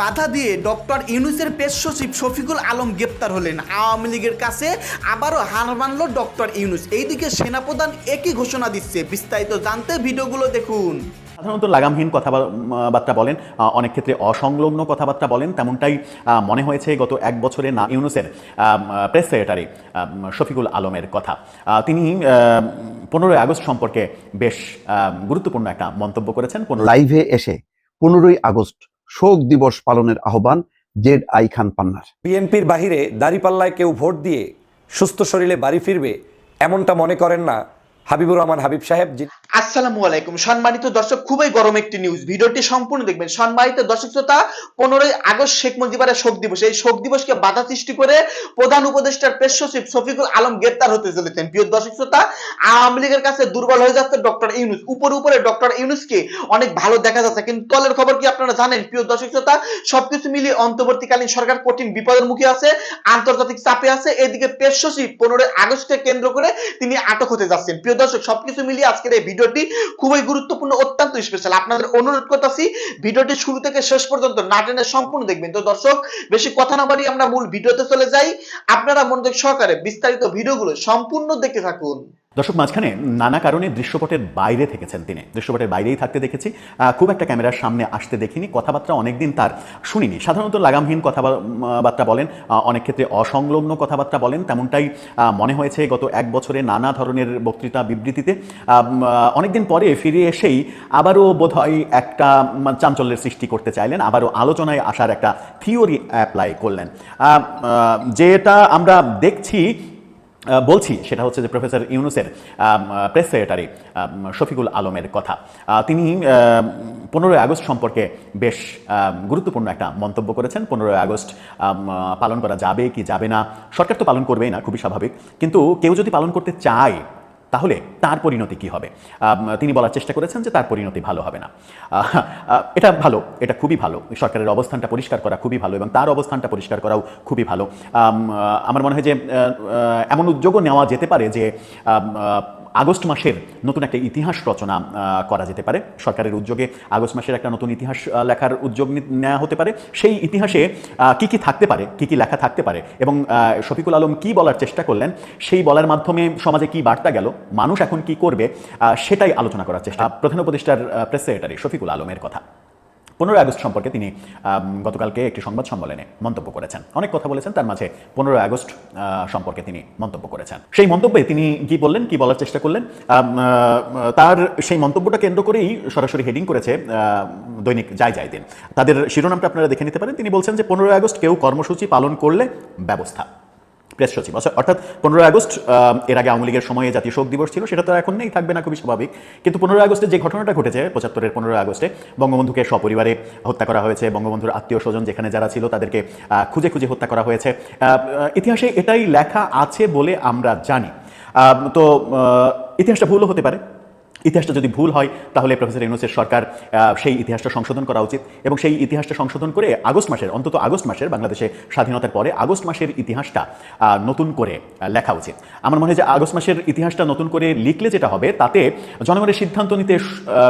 বাধা দিয়ে ডক্টর ইউনুসের পেশ সচিব শফিকুল আলম গ্রেপ্তার হলেন। আওয়ামী লীগের কাছে আবারও হার মানল ডক্টর ইউনুস। এইদিকে সেনাপ্রধান একই ঘোষণা দিচ্ছে। বিস্তারিত জানতে ভিডিওগুলো দেখুন। সাধারণত লাগামহীন কথাবার্তা বলেন আহ, অনেক ক্ষেত্রে অসংলগ্ন কথাবার্তা বলেন তেমনটাই আহ, মনে হয়েছে গত এক বছরে না ইউনুসের প্রেস সেক্রেটারি শফিকুল আলমের কথা। আহ, তিনি পনেরোই আগস্ট সম্পর্কে বেশ আহ, গুরুত্বপূর্ণ একটা মন্তব্য করেছেন। লাইভে এসে পনেরোই আগস্ট শোক দিবস পালনের আহ্বান জেড আই খান পান্নার। বিএনপির বাহিরে দাঁড়িপাল্লায় কেউ ভোট দিয়ে সুস্থ শরীরে বাড়ি ফিরবে, এমনটা মনে করেন না হাবিবুর রহমান, হাবিব সাহেব আসসালামু আলাইকুম। সম্মানিত দর্শক, খুবই গরম একটি নিউজ ভিডিওটি সম্পূর্ণ দেখবেন। সম্মানিত দর্শক শ্রোতা, পনেরোই আগস্ট শেখ মুজিবের শোক দিবস। এই শোক দিবসকে বাধা সৃষ্টি করে প্রধান উপদেষ্টার পেশ সচিব শফিকুল আলম গ্রেপ্তার হতে চলেছেন। প্রিয় দর্শক শ্রোতা, আওয়ামী লীগের কাছে দুর্বল হয়ে যাচ্ছে ডক্টর ইউনুস। উপরে উপরে ডক্টর ইউনুসকে অনেক ভালো দেখা যাচ্ছে। কিন্তু তলের খবর কি আপনারা জানেন? প্রিয় দর্শক শ্রোতা, সবকিছু মিলিয়ে অন্তর্বর্তীকালীন সরকার কঠিন বিপদের মুখে আছে, আন্তর্জাতিক চাপে আছে। এদিকে পেশ সচিব পনেরোই আগস্টকে কেন্দ্র করে তিনি আটক হতে যাচ্ছেন। প্রিয় দর্শক, সবকিছু মিলিয়ে আজকের এই ভিডিওটি খুবই গুরুত্বপূর্ণ, অত্যন্ত স্পেশাল আপনাদের অনুরোধ করতেছি, ভিডিওটি শুরু থেকে শেষ পর্যন্ত না টেনে সম্পূর্ণ দেখবেন। তো দর্শক, বেশি কথা না বাড়িয়ে আমরা মূল ভিডিওতে চলে যাই। আপনারা মনোযোগ সহকারে বিস্তারিত ভিডিওগুলো সম্পূর্ণ দেখতে থাকুন। দর্শক, মাঝখানে নানা কারণে দৃশ্যপটের বাইরে থেকেছেন তিনি। দৃশ্যপটের বাইরেই থাকতে দেখেছি। খুব একটা ক্যামেরার সামনে আসতে দেখিনি। কথাবার্তা অনেকদিন তার শুনিনি। সাধারণত লাগামহীন কথাবার্তা বলেন অনেক ক্ষেত্রে অসংলগ্ন কথাবার্তা বলেন, তেমনটাই মনে হয়েছে গত এক বছরে নানা ধরনের বক্তৃতা বিবৃতিতে। অনেকদিন পরে ফিরে এসেই আবারও বোধহয় একটা চাঞ্চল্যের সৃষ্টি করতে চাইলেন। আবারও আলোচনায় আসার একটা থিওরি অ্যাপ্লাই করলেন। যেটা আমরা দেখছি বলছি, সেটা হচ্ছে যে প্রফেসর ইউনুসের প্রেস সেক্রেটারি শফিকুল আলমের কথা। তিনি পনেরোই আগস্ট সম্পর্কে বেশ গুরুত্বপূর্ণ একটা মন্তব্য করেছেন। পনেরোই আগস্ট পালন করা যাবে কি যাবে না? সরকার তো পালন করবেই না, খুবই স্বাভাবিক। কিন্তু কেউ যদি পালন করতে চায় তাহলে তার পরিণতি কি হবে? তিনি বলার চেষ্টা করেছেন যে তার পরিণতি ভালো হবে না। এটা ভালো, এটা খুবই ভালো। সরকারের অবস্থানটা পরিষ্কার করা খুবই ভালো এবং তার অবস্থানটা পরিষ্কার করাও খুবই ভালো। আমার মনে হয় যে এমন উদ্যোগও নেওয়া যেতে পারে যে আগস্ট মাসের নতুন একটা ইতিহাস রচনা করা যেতে পারে। সরকারের উদ্যোগে আগস্ট মাসের একটা নতুন ইতিহাস লেখার উদ্যোগ নেওয়া হতে পারে। সেই ইতিহাসে কি কি থাকতে পারে, কি কি লেখা থাকতে পারে এবং শফিকুল আলম কি বলার চেষ্টা করলেন, সেই বলার মাধ্যমে সমাজে কি বার্তা গেল, মানুষ এখন কি করবে সেটাই আলোচনা করার চেষ্টা। প্রধান উপদেষ্টার প্রেস সেক্রেটারি শফিকুল আলমের কথা। পনেরোই আগস্ট সম্পর্কে তিনি গতকালকে একটি সংবাদ সম্মেলনে মন্তব্য করেছেন। অনেক কথা বলেছেন, তার মাঝে পনেরোই আগস্ট সম্পর্কে তিনি মন্তব্য করেছেন। সেই মন্তব্যে তিনি কি বললেন, কি বলার চেষ্টা করলেন? তার সেই মন্তব্যটা কেন্দ্র করেই সরাসরি হেডিং করেছে দৈনিক যাই যাই দিন। তাদের শিরোনামটা আপনারা দেখে নিতে পারেন। তিনি বলছেন যে, পনেরোই আগস্ট কেউ কর্মসূচি পালন করলে ব্যবস্থা। প্রেস সচিব। অর্থাৎ- অর্থাৎ পনেরোই আগস্ট এর আগে আওয়ামী লীগের সময়ে জাতীয় শোক দিবস ছিল, সেটা তো এখন নেই, থাকবে না, খুবই স্বাভাবিক। কিন্তু পনেরোই আগস্টে যে ঘটনাটা ঘটেছে, পঁচাত্তরের পনেরোই আগস্টে, বঙ্গবন্ধুকে সপরিবারে হত্যা করা হয়েছে, বঙ্গবন্ধুর আত্মীয় স্বজন যেখানে যারা ছিল, তাদেরকে খুঁজে খুঁজে হত্যা করা হয়েছে। ইতিহাসে এটাই লেখা আছে বলে আমরা জানি। তো ইতিহাসটা ভুলও হতে পারে। ইতিহাসটা যদি ভুল হয়, তাহলে প্রফেসর ইউনুসের সরকার সেই ইতিহাসটা সংশোধন করা উচিত। এবং সেই ইতিহাসটা সংশোধন করে আগস্ট মাসের, অন্তত আগস্ট মাসের বাংলাদেশে স্বাধীনতার পরে আগস্ট মাসের ইতিহাসটা নতুন করে লেখা উচিত। আমার মনে হয় যে আগস্ট মাসের ইতিহাসটা নতুন করে লিখলে যেটা হবে, তাতে জনগণের সিদ্ধান্ত নিতে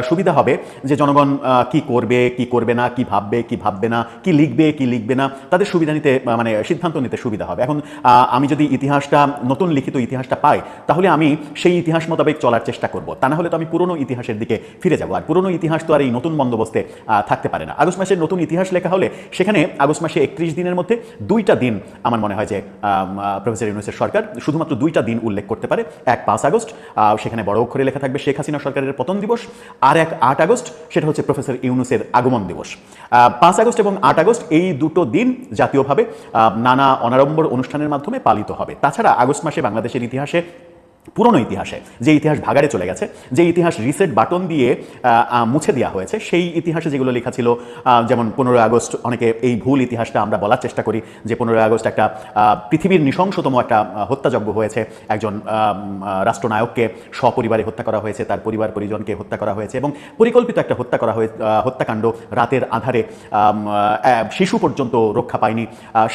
সুবিধা হবে যে জনগণ কি করবে কি করবে না, কি ভাববে কি ভাববে না, কি লিখবে কি লিখবে না, তাদের সুবিধা নিতে মানে সিদ্ধান্ত নিতে সুবিধা হবে। এখন আমি যদি ইতিহাসটা, নতুন লিখিত ইতিহাসটা পাই, তাহলে আমি সেই ইতিহাস মোতাবেক চলার চেষ্টা করব। তা না হলে তো আমি পুরনো ইতিহাসের দিকে ফিরে যাব। আর পুরনো ইতিহাস তো আর এই নতুন বন্দোবস্তে থাকতে পারে না। আগস্ট মাসের নতুন ইতিহাস লেখা হলে সেখানে আগস্ট মাসে একত্রিশ দিনের মধ্যে দুইটা দিন আমার মনে হয় যে প্রফেসর ইউনুসের সরকার শুধুমাত্র দুইটা দিন উল্লেখ করতে পারে। এক পাঁচ আগস্ট সেখানে বড় অক্ষরে লেখা থাকবে শেখ হাসিনা সরকারের পতন দিবস। আর এক আট আগস্ট, সেটা হচ্ছে প্রফেসর ইউনুসের আগমন দিবস। পাঁচ আগস্ট এবং আট আগস্ট এই দুটো দিন জাতীয়ভাবে নানা অনাড়ম্বর অনুষ্ঠানের মাধ্যমে পালিত হবে। তাছাড়া আগস্ট মাসে বাংলাদেশের ইতিহাসে পুরনো ইতিহাসে, যে ইতিহাস ভাগাড়ে চলে গেছে, যে ইতিহাস রিসেট বাটন দিয়ে মুছে দেওয়া হয়েছে, সেই ইতিহাসে যেগুলো লেখা ছিল যেমন পনেরোই আগস্ট অনেকে এই ভুল ইতিহাসটা আমরা বলার চেষ্টা করি, যে পনেরোই আগস্ট একটা পৃথিবীর নৃশংসতম একটা হত্যাযজ্ঞ হয়েছে, একজন রাষ্ট্রনায়ককে সপরিবারে হত্যা করা হয়েছে, তার পরিবার পরিজনকে হত্যা করা হয়েছে এবং পরিকল্পিত একটা হত্যা করা হয়ে হত্যাকাণ্ড রাতের আধারে শিশু পর্যন্ত রক্ষা পায়নি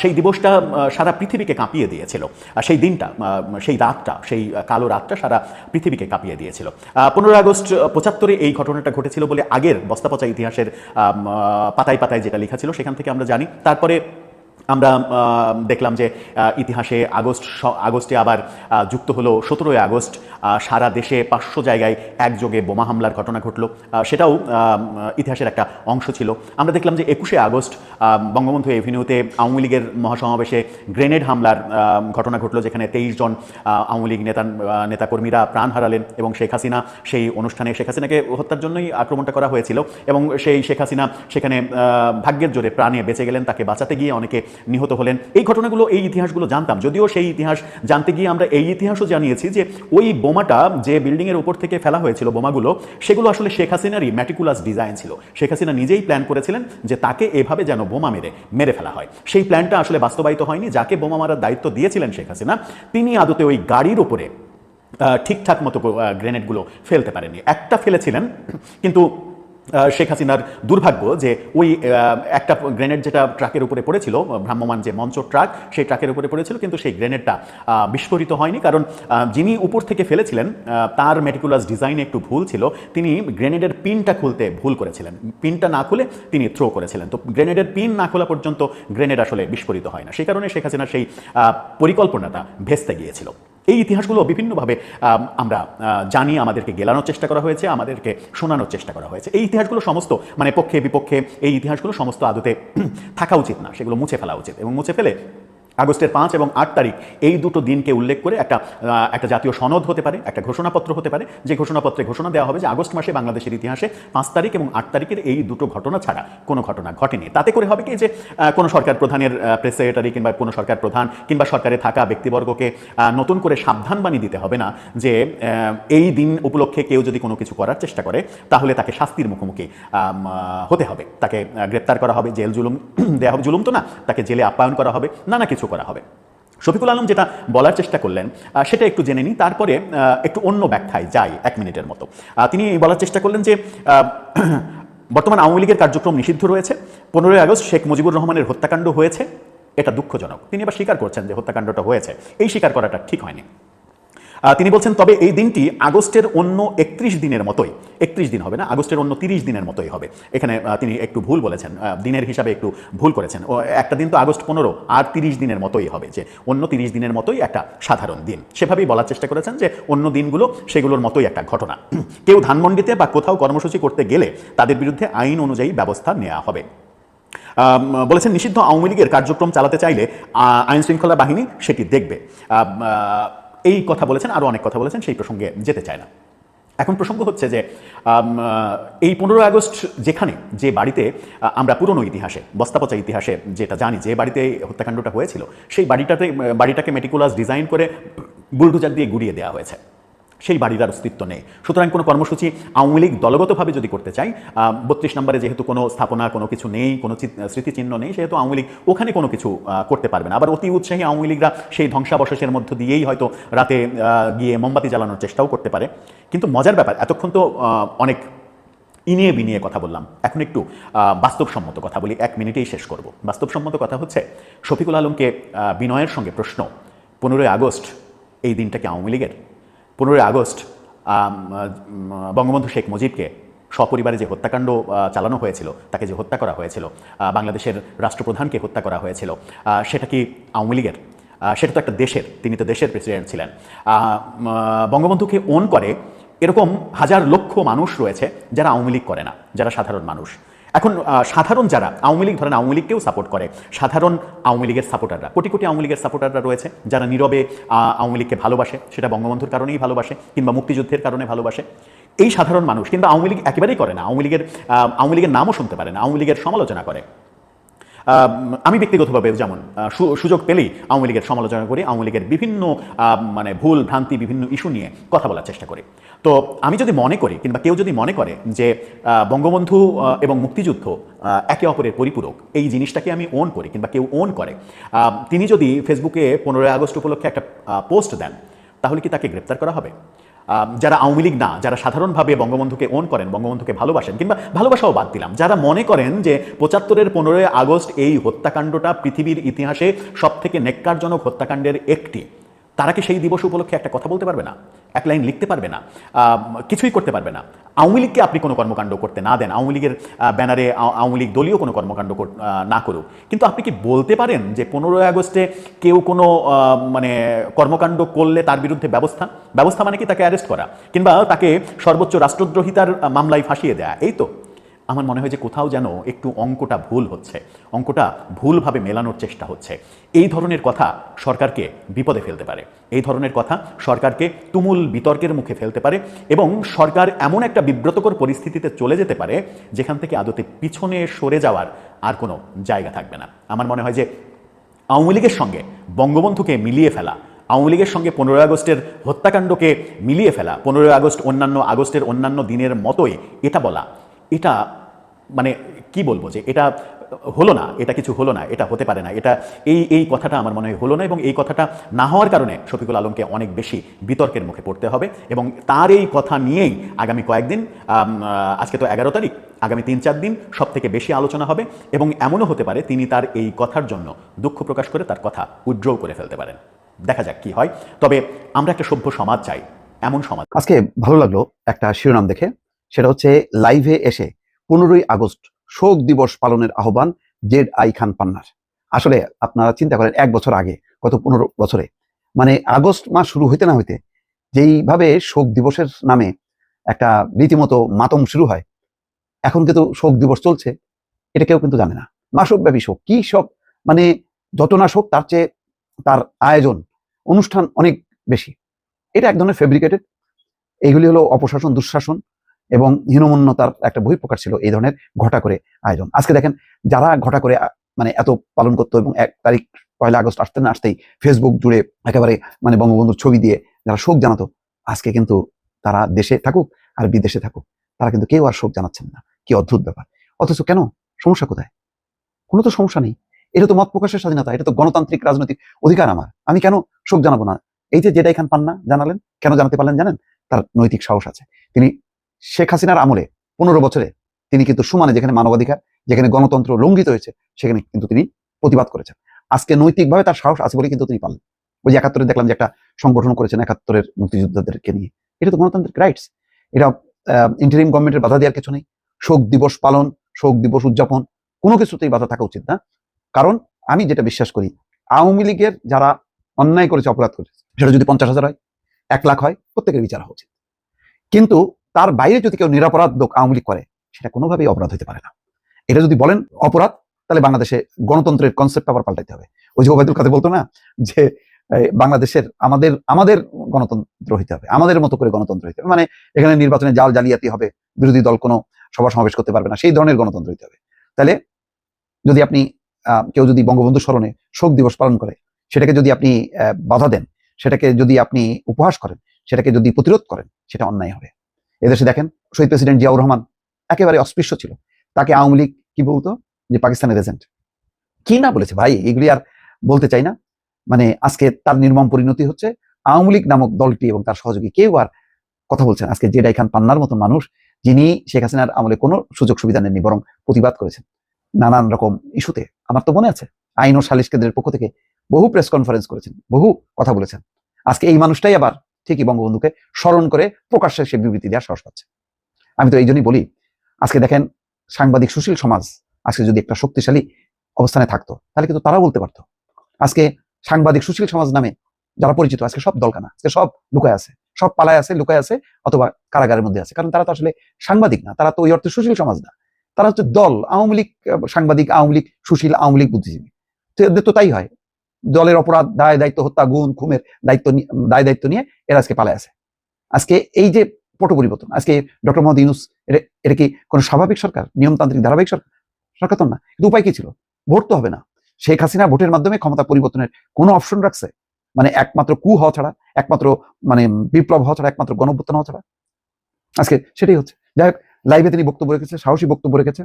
সেই দিবসটা সারা পৃথিবীকে কাঁপিয়ে দিয়েছিল সেই দিনটা সেই রাতটা, সেই কালো কালো রাতটা সারা পৃথিবীকে কাঁপিয়ে দিয়েছিল। পনেরো আগস্ট পঁচাত্তরে এই ঘটনাটা ঘটেছিল বলে আগের বস্তাপচা ইতিহাসের পাতায় পাতায় যেটা লেখা ছিল সেখান থেকে আমরা জানি। তারপরে আমরা দেখলাম যে ইতিহাসে আগস্ট আগস্টে আবার যুক্ত হলো সতেরোই আগস্ট সারা দেশে পাঁচশো জায়গায় একযোগে বোমা হামলার ঘটনা ঘটলো। সেটাও ইতিহাসের একটা অংশ ছিল। আমরা দেখলাম যে একুশে আগস্ট বঙ্গবন্ধু এভিনিউতে আওয়ামী লীগের মহাসমাবেশে গ্রেনেড হামলার ঘটনা ঘটলো, যেখানে তেইশ জন আওয়ামী লীগ নেতা নেতাকর্মীরা প্রাণ হারালেন এবং শেখ হাসিনা সেই অনুষ্ঠানে, শেখ হাসিনাকে হত্যার জন্যই আক্রমণটা করা হয়েছিল এবং সেই শেখ হাসিনা সেখানে ভাগ্যের জোরে প্রাণে বেঁচে গেলেন। তাকে বাঁচাতে গিয়ে অনেকে নিহত হলেন। এই ঘটনাগুলো এই ইতিহাসগুলো জানতাম। যদিও সেই ইতিহাস জানতে গিয়ে আমরা এই ইতিহাসও জানিয়েছি যে ওই বোমাটা যে বিল্ডিংয়ের উপর থেকে ফেলা হয়েছিল বোমাগুলো সেগুলো আসলে শেখ হাসিনারই ম্যাটিকুলাস ডিজাইন ছিল। শেখ হাসিনা নিজেই প্ল্যান করেছিলেন যে তাকে এভাবে যেন বোমা মেরে মেরে ফেলা হয়। সেই প্ল্যানটা আসলে বাস্তবায়িত হয়নি। যাকে বোমা মারার দায়িত্ব দিয়েছিলেন শেখ হাসিনা তিনি আদতে ওই গাড়ির আহ, ঠিকঠাক মতো গ্রেনেডগুলো ফেলতে পারেনি একটা ফেলেছিলেন কিন্তু শেখ হাসিনার দুর্ভাগ্য যে ওই একটা গ্রেনেড যেটা ট্রাকের উপরে পড়েছিল ভ্রাম্যমান যে মঞ্চ ট্রাক, সেই ট্রাকের উপরে পড়েছিল, কিন্তু সেই গ্রেনেডটা বিস্ফোরিত হয়নি। কারণ যিনি উপর থেকে ফেলেছিলেন তার মেটিকুলাস ডিজাইনে একটু ভুল ছিল। তিনি গ্রেনেডের পিনটা খুলতে ভুল করেছিলেন। পিনটা না খুলে তিনি থ্রো করেছিলেন। তো গ্রেনেডের পিন না খোলা পর্যন্ত গ্রেনেড আসলে বিস্ফোরিত হয় না। সেই কারণে শেখ হাসিনার সেই পরিকল্পনাটা ভেস্তে গিয়েছিল। এই ইতিহাসগুলো বিভিন্নভাবে আম, আমরা জানি আমাদেরকে গেলানোর চেষ্টা করা হয়েছে আমাদেরকে শোনানোর চেষ্টা করা হয়েছে। এই ইতিহাসগুলো সমস্ত মানে পক্ষে বিপক্ষে এই ইতিহাসগুলো সমস্ত আদতে থাকা উচিত না সেগুলো মুছে ফেলা উচিত এবং মুছে ফেলে আগস্টের পাঁচ এবং আট তারিখ এই দুটো দিনকে উল্লেখ করে একটা একটা জাতীয় সনদ হতে পারে, একটা ঘোষণাপত্র হতে পারে। যে ঘোষণাপত্রে ঘোষণা দেওয়া হবে যে আগস্ট মাসে বাংলাদেশের ইতিহাসে পাঁচ তারিখ এবং আট তারিখের এই দুটো ঘটনা ছাড়া কোনো ঘটনা ঘটেনি। তাতে করে হবে কি যে কোনো সরকার প্রধানের প্রেস সেক্রেটারি কিংবা কোনো সরকার প্রধান কিংবা সরকারে থাকা ব্যক্তিবর্গকে নতুন করে সাবধান বানিয়ে দিতে হবে না যে এই দিন উপলক্ষে কেউ যদি কোনো কিছু করার চেষ্টা করে, তাহলে তাকে শাস্তির মুখোমুখি হতে হবে। তাকে গ্রেপ্তার করা হবে, জেল জুলুম দেওয়া হবে। জুলুম তো না, তাকে জেলে আপ্যায়ন করা হবে, নানা কিছু করা হবে। শফিকুল আলম যেটা বলার চেষ্টা করলেন সেটা একটু জেনে নিই। তারপরে একটু অন্য ব্যাখ্যায় যাই এক মিনিটের মতো। তিনি বলার চেষ্টা করলেন যে বর্তমান আওয়ামী লীগের কার্যক্রম নিষিদ্ধ রয়েছে। পনেরোই আগস্ট শেখ মুজিবুর রহমানের হত্যাকাণ্ড হয়েছে। এটা দুঃখজনক। তিনি এবার স্বীকার করছেন যে হত্যাকাণ্ডটা হয়েছে। এই স্বীকার করাটা ঠিক হয়নি। তিনি বলছেন, তবে এই দিনটি আগস্টের অন্য একত্রিশ দিনের মতোই। একত্রিশ দিন হবে না, আগস্টের অন্য তিরিশ দিনের মতোই হবে। এখানে তিনি একটু ভুল বলেছেন দিনের হিসাবে একটু ভুল করেছেন। ও, একটা দিন তো আগস্ট পনেরো, আর তিরিশ দিনের মতোই হবে যে, অন্য তিরিশ দিনের মতোই একটা সাধারণ দিন। সেভাবেই বলার চেষ্টা করেছেন যে, অন্য দিনগুলো সেগুলোর মতোই একটা ঘটনা। কেউ ধানমন্ডিতে বা কোথাও কর্মসূচি করতে গেলে তাদের বিরুদ্ধে আইন অনুযায়ী ব্যবস্থা নেওয়া হবে। বলেছেন, নিষিদ্ধ আওয়ামী লীগের কার্যক্রম চালাতে চাইলে আইন শৃঙ্খলা বাহিনী সেটি দেখবে। এই কথা বলেছেন, আরও অনেক কথা বলেছেন, সেই প্রসঙ্গে যেতে চায় না। এখন প্রসঙ্গ হচ্ছে যে এই পনেরোই আগস্ট যেখানে, যে বাড়িতে আমরা পুরনো ইতিহাসে, বস্তাপচা ইতিহাসে যেটা জানি, যে বাড়িতে হত্যাকাণ্ডটা হয়েছিল, সেই বাড়িটাতে, বাড়িটাকে মেটিকুলাস ডিজাইন করে বুলডুজার দিয়ে গুড়িয়ে দেওয়া হয়েছে। সেই বাড়ির আর অস্তিত্ব নেই। সুতরাং কোনো কর্মসূচি আওয়ামী লীগ দলগতভাবে যদি করতে চাই বত্রিশ নম্বরে যেহেতু কোনো স্থাপনা, কোনো কিছু নেই, কোনো স্মৃতিচিহ্ন নেই, সেহেতু আওয়ামী লীগ ওখানে কোনো কিছু করতে পারবে না। আবার অতি উৎসাহী আওয়ামী লীগরা সেই ধ্বংসাবশেষের মধ্য দিয়েই হয়তো রাতে গিয়ে মোমবাতি জ্বালানোর চেষ্টাও করতে পারে। কিন্তু মজার ব্যাপার, এতক্ষণ তো অনেক ইনিয়ে বিনিয়ে কথা বললাম। এখন একটু বাস্তবসম্মত কথা বলি, এক মিনিটেই শেষ করব। বাস্তবসম্মত কথা হচ্ছে, শফিকুল আলমকে বিনয়ের সঙ্গে প্রশ্ন, পনেরোই আগস্ট এই দিনটা কি আওয়ামী লীগের? পনেরোই আগস্ট বঙ্গবন্ধু শেখ মুজিবকে সপরিবারে যে হত্যাকাণ্ড চালানো হয়েছিল, তাকে যে হত্যা করা হয়েছিল বাংলাদেশের রাষ্ট্রপ্রধানকে হত্যা করা হয়েছিল সেটা কি আওয়ামী লীগের? সেটা তো একটা দেশের, তিনি তো দেশের প্রেসিডেন্ট ছিলেন। বঙ্গবন্ধুকে ওন করে এরকম হাজার লক্ষ মানুষ রয়েছে যারা আওয়ামী লীগ করে না, যারা সাধারণ মানুষ। এখন সাধারণ যারা, আওয়ামী লীগ, ধরেন আওয়ামী লীগকেও সাপোর্ট করে, সাধারণ আওয়ামী লীগের সাপোর্টাররা কোটি কোটি আওয়ামী লীগের সাপোর্টাররা রয়েছে, যারা নীরবে আওয়ামী লীগকে ভালোবাসে, সেটা বঙ্গবন্ধুর কারণেই ভালোবাসে, কিংবা মুক্তিযুদ্ধের কারণে ভালোবাসে। এই সাধারণ মানুষ, কিন্তু আওয়ামী লীগ একেবারেই করে না, আওয়ামী লীগের আওয়ামী লীগের নামও শুনতে পারে না, আওয়ামী লীগের সমালোচনা করে। আমি ব্যক্তিগতভাবে যেমন সুযোগ পেলেই আওয়ামী লীগের সমালোচনা করি, আওয়ামী লীগের বিভিন্ন মানে ভুল, ভ্রান্তি, বিভিন্ন ইস্যু নিয়ে কথা বলার চেষ্টা করি। তো আমি যদি মনে করি কিংবা কেউ যদি মনে করে যে বঙ্গবন্ধু এবং মুক্তিযুদ্ধ একে অপরের পরিপূরক, এই জিনিসটাকে আমি ওন করি কিংবা কেউ ওন করে তিনি যদি ফেসবুকে পনেরোই আগস্ট উপলক্ষে একটা পোস্ট দেন, তাহলে কি তাকে গ্রেপ্তার করা হবে? যারা আওয়ামী লীগ না, যারা সাধারণভাবে বঙ্গবন্ধুকে ওন করেন, বঙ্গবন্ধুকে ভালোবাসেন, কিংবা ভালোবাসাও বাদ দিলাম, যারা মনে করেন যে পঁচাত্তরের পনেরোই আগস্ট এই হত্যাকাণ্ডটা পৃথিবীর ইতিহাসে সবথেকে নেককারজনক হত্যাকাণ্ডের একটি। তারা কি সেই দিবস উপলক্ষে একটা কথা বলতে পারবে না? এক লাইন লিখতে পারবে না? কিছুই করতে পারবে না? আওয়ামী লীগকে আপনি কোনো কর্মকাণ্ড করতে না দেন, আওয়ামী লীগের ব্যানারে আওয়ামী লীগ দলীয় কোনো কর্মকাণ্ড না করুক। কিন্তু আপনি কি বলতে পারেন যে পনেরোই আগস্টে কেউ কোনো মানে কর্মকাণ্ড করলে তার বিরুদ্ধে ব্যবস্থা? ব্যবস্থা মানে কি তাকে অ্যারেস্ট করা? কিংবা তাকে সর্বোচ্চ রাষ্ট্রদ্রোহিতার মামলায় ফাঁসিয়ে দেয়া? এই তো। আমার মনে হয় যে কোথাও যেন একটু অঙ্কটা ভুল হচ্ছে, অঙ্কটা ভুলভাবে মেলানোর চেষ্টা হচ্ছে। এই ধরনের কথা সরকারকে বিপদে ফেলতে পারে। এই ধরনের কথা সরকারকে তুমুল বিতর্কের মুখে ফেলতে পারে এবং সরকার এমন একটা বিব্রতকর পরিস্থিতিতে চলে যেতে পারে যেখান থেকে আদতে পিছনে সরে যাওয়ার আর কোনো জায়গা থাকবে না। আমার মনে হয় যে আওয়ামী লীগের সঙ্গে বঙ্গবন্ধুকে মিলিয়ে ফেলা, আওয়ামী লীগের সঙ্গে পনেরোই আগস্টের হত্যাকাণ্ডকে মিলিয়ে ফেলা, পনেরোই আগস্ট অন্যান্য আগস্টের অন্যান্য দিনের মতোই এটা বলা, এটা মানে কি বলব যে এটা হলো না, এটা কিছু হলো না, এটা হতে পারে না, এটা এই এই কথাটা আমার মনে হয় হলো না এবং এই কথাটা না হওয়ার কারণে শফিকুল আলমকে অনেক বেশি বিতর্কের মুখে পড়তে হবে এবং তার এই কথা নিয়েই আগামী কয়েকদিন আজকে তো এগারো তারিখ, আগামী তিন চার দিন সব থেকে বেশি আলোচনা হবে এবং এমনও হতে পারে তিনি তার এই কথার জন্য দুঃখ প্রকাশ করে তার কথা উজ্জ্বল করে ফেলতে পারেন। দেখা যাক কি হয়। তবে আমরা একটা সভ্য সমাজ চাই, এমন সমাজ। আজকে ভালো লাগল একটা শিরোনাম দেখে, সেটা হচ্ছে লাইভে এসে পনেরোই আগস্ট শোক দিবস পালনের আহ্বান জেড আই খান পান্নার। আসলে আপনারা চিন্তা করেন, এক বছর আগে, গত পনেরো বছরে। মানে আগস্ট মাস শুরু হইতে না হইতে, যেইভাবে শোক দিবসের নামে একটা রীতিমতো মাতম শুরু হয়, এখন কিন্তু শোক দিবস চলছে, এটা কেউ কিন্তু জানে না। মাসব্যাপী শোক, কি শোক? মানে যত না শোক, তার চেয়ে তার আয়োজন, অনুষ্ঠান অনেক বেশি। এটা এক ধরনের ফেব্রিকেটেড এইগুলি হলো অপশাসন, দুঃশাসন। এবং হীনমন্যতার একটা বহিঃপ্রকাশ ছিল এই ধরনের ঘটা করে আয়োজন। আজকে দেখেন, যারা ঘটা করে মানে এত পালন করতো এবং এক তারিখ পয়লা আগস্ট আসতে না আসতেই ফেসবুক জুড়ে একেবারে মানে বঙ্গবন্ধুর ছবি দিয়ে যারা শোক জানাতো, আজকে কিন্তু তারা দেশে থাকুক আর বিদেশে থাকুক, তারা কিন্তু কেউ আর শোক জানাচ্ছেন না। কি অদ্ভুত ব্যাপার। অথচ কেন? সমস্যা কোথায়? কোনো তো সমস্যা নেই। এটা তো মত প্রকাশের স্বাধীনতা, এটা তো গণতান্ত্রিক রাজনৈতিক অধিকার আমার। আমি কেন শোক জানাব না? এই যে যেটা এখান পান না, জানালেন, কেন জানাতে পারলেন জানেন? তার নৈতিক সাহস আছে। তিনি শেখ হাসিনার আমলে পনেরো বছরে তিনি কিন্তু সমানে যেখানে মানবাধিকার, যেখানে গণতন্ত্র লঙ্ঘিত হয়েছে, সেখানে কিন্তু তিনি প্রতিবাদ করেছেন। আজকে নৈতিকভাবে তার সাহস আছে বলে কিন্তু তিনি পারলেন ওই যে একাত্তরে দেখলাম যে একটা সংগঠন করেছেন একাত্তরের মুক্তিযোদ্ধাদেরকে নিয়ে। এটা তো গণতান্ত্রিক রাইটস এটা ইন্টারিম গভর্নমেন্টের বাধা দেওয়ার কিছু নেই। শোক দিবস পালন, শোক দিবস উদযাপন, কোনো কিছুতেই বাধা থাকা উচিত না। কারণ আমি যেটা বিশ্বাস করি, আওয়ামী লীগের যারা অন্যায় করেছে, অপরাধ করেছে, সেটা যদি পঞ্চাশ হাজার হয়, এক লাখ হয়, প্রত্যেকের বিচার হওয়া উচিত। কিন্তু তার বাইরে যদি কেউ নিরাপরাধ লোক আওয়ামী লীগ করে, সেটা কোনোভাবেই অপরাধ হতে পারে না। এটা যদি বলেন অপরাধ, তাহলে বাংলাদেশে গণতন্ত্রের কনসেপ্ট আবার পাল্টাইতে হবে। ওই যে ওবায়দুল কাদের বলতো না, যে বাংলাদেশের আমাদের আমাদের গণতন্ত্র হইতে হবে, আমাদের মতো করে গণতন্ত্র হইতে হবে। মানে এখানে নির্বাচনে জাল জালিয়াতি হবে, বিরোধী দল কোনো সভা সমাবেশ করতে পারবে না, সেই ধরনের গণতন্ত্র হইতে হবে। তাহলে যদি আপনি কেউ যদি বঙ্গবন্ধু স্মরণে শোক দিবস পালন করে, সেটাকে যদি আপনি বাধা দেন, সেটাকে যদি আপনি উপহাস করেন, সেটাকে যদি প্রতিরোধ করেন, সেটা অন্যায় হবে। এদেশে দেখেন শহীদ প্রেসিডেন্ট জিয়াউর রহমান একেবারে অস্পৃশ্য ছিল। তাকে আওয়ামী লীগ কি বলতো? যে পাকিস্তানের এজেন্ট কি না বলেছে? ভাই, এগুলি আর বলতে চাই না। মানে আজকে তার নির্মম পরিণতি হচ্ছে আওয়ামী লীগ নামক দলটি এবং তার সহযোগী কেউ আর কথা বলছেন আজকে জেডাই খান পান্নার মতন মানুষ, যিনি শেখ হাসিনার আমলে কোনো সুযোগ সুবিধা নেননি, বরং প্রতিবাদ করেছেন নানান রকম ইস্যুতে। আমার তো মনে আছে, আইন ও সালিশ কেন্দ্রের পক্ষ থেকে বহু প্রেস কনফারেন্স করেছেন, বহু কথা বলেছেন। আজকে এই মানুষটাই আবার ঠিকই বঙ্গবন্ধুকে স্মরণ করে প্রকাশ্যে সে বিবৃতি দেওয়ার সাহস পাচ্ছে। আমি তো এই জন্যই বলি, আজকে দেখেন সাংবাদিক সুশীল সমাজ আজকে যদি একটা শক্তিশালী অবস্থানে থাকতো, তাহলে কিন্তু তারা বলতে পারতো। আজকে সাংবাদিক সুশীল সমাজ নামে যারা পরিচিত, আজকে সব দলকানা, আজকে সব লুকায় আছে, সব পালায় আছে, লুকায় আছে, অথবা কারাগারের মধ্যে আছে। কারণ তারা তো আসলে সাংবাদিক না, তারা তো ওই অর্থে সুশীল সমাজ না। তারা হচ্ছে দল, আওয়ামী লীগ, সাংবাদিক, আওয়ামী লীগ, সুশীল, আওয়ামী লীগ বুদ্ধিজীবী। তো তাই হয়। দলের অপরাধ, দায়, দায়িত্ব, হত্যা গুণ খুমের দায়িত্ব দায়, দায়িত্ব নিয়ে এরা আজকে পালায় আছে। আজকে এই যে পট পরিবর্তন, আজকে ডক্টর মোহাম্মদ ইউনুস, এটা- কি কোনো স্বাভাবিক সরকার? নিয়মতান্ত্রিক, ধারাবাহিক সরকার? সরকার না। কিন্তু উপায় কি ছিল? ভোট তো হবে না। শেখ হাসিনা ভোটের মাধ্যমে ক্ষমতা পরিবর্তনের কোনো অপশন রাখছে? মানে একমাত্র কু হওয়া ছাড়া, একমাত্র মানে বিপ্লব হওয়া ছাড়া, একমাত্র গণভ্যুত্থান হওয়া ছাড়া? আজকে সেটাই হচ্ছে। যাই হোক লাইভে তিনি বক্তব্য রেখেছে, সাহসী বক্তব্য রেখেছে।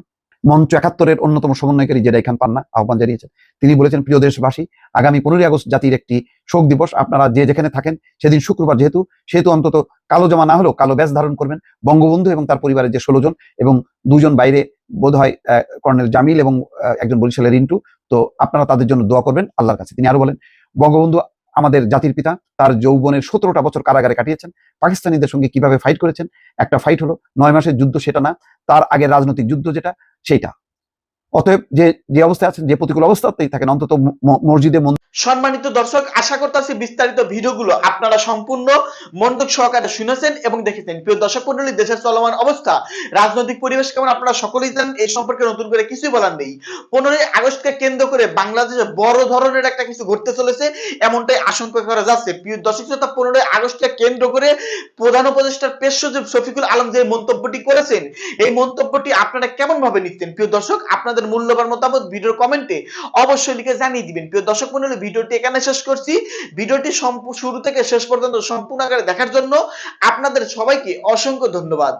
মঞ্চ একাত্তরের অন্যতম সমন্বয়কারী জেডাই খান পান্না আহ্বান জানিয়েছেন। তিনি বলেছেন, প্রিয় দেশবাসী, আগামী পনেরোই আগস্ট জাতির একটি শোক দিবস। আপনারা যে যেখানে থাকেন, সেদিন শুক্রবার যেহেতু, সেহেতু অন্তত কালো জামা না হলেও কালো ব্যাস ধারণ করবেন। বঙ্গবন্ধু এবং তার পরিবারের যে ষোলো জন এবং দুজন বাইরে বোধ হয় কর্নেল জামিল এবং একজন বরিশালের রিন্টু, তো আপনারা তাদের জন্য দোয়া করবেন আল্লাহর কাছে। তিনি আরও বলেন, বঙ্গবন্ধু আমাদের জাতির পিতা তার যৌবনের সতেরোটা বছর কারাগারে কাটিয়েছেন। পাকিস্তানিদের সঙ্গে কীভাবে ফাইট করেছেন? একটা ফাইট হলো, নয় মাসের যুদ্ধ সেটা না, তার আগে রাজনৈতিক যুদ্ধ যেটা সেইটা অতএব যে যে অবস্থায় আছেন, যে প্রতিকূল অবস্থাতেই থাকেন, অন্তত মসজিদে সম্মানিত দর্শক, আশা করতেছি বিস্তারিত ভিডিওগুলো আপনারা সম্পূর্ণ মনোযোগ সহকারে শুনেছেন এবং দেখেছেন। প্রিয় দর্শক মন্ডলী দেশের চলমান অবস্থা, রাজনৈতিক পরিবেশ কেমন আপনারা সকলেই জানেন, এই সম্পর্কে নতুন করে কিছুই বলার নেই। পনেরোই আগস্টকে কেন্দ্র করে বাংলাদেশে বড় ধরনের একটা কিছু ঘটতে চলেছে, এমনটাই আশঙ্কা করা যাচ্ছে। প্রিয় দর্শক শ্রোতা, পনেরোই আগস্টকে কেন্দ্র করে প্রধান উপদেষ্টার পেশ সচিব শফিকুল আলম যে মন্তব্যটি করেছেন, এই মন্তব্যটি আপনারা কেমন ভাবে নিচ্ছেন? প্রিয় দর্শক, আপনাদের মূল্যবান মতামত ভিডিওর কমেন্টে অবশ্যই লিখে জানিয়ে দিবেন। প্রিয় দর্শক মন্ডলী, ভিডিওটি এখানে শেষ করছি। ভিডিওটি শুরু থেকে শেষ পর্যন্ত সম্পূর্ণ আকারে দেখার জন্য আপনাদের সবাইকে অসংখ্য ধন্যবাদ।